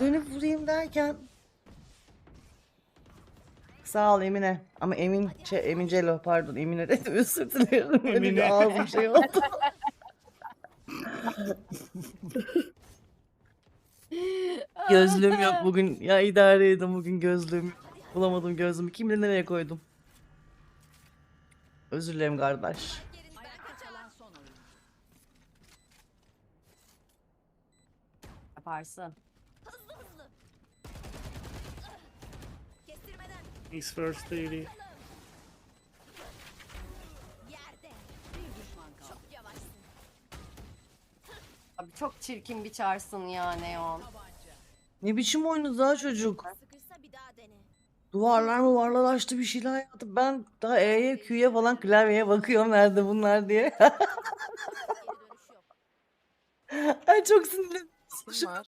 Dönüp vurayım derken. Sağ ol Emine. Ama Emin, şey, Emin Celo pardon Emine dedim özür dilerim. Öyle bir Emine. ağzım şey oldu. Gözlüğüm yok bugün. Ya idare edin bugün gözlüğüm. Bulamadım gözlüğümü. Kim bilir nereye koydum. Özür dilerim kardeş. Yaparsın. Kestirmeden He's first lady. yerde. Çok yavaşsın. Abi çok çirkin bir çarsın ya Neon. Ne biçim oyunu daha çocuk. Sıkışsa bir daha dene. Duvarlar mı varlar açtı bir şeyler yaptı. Ben daha E'ye Q'ye falan klavyeye bakıyorum nerede bunlar diye. Geri dönüş yok. Ay çok sinirlendim. Kim var?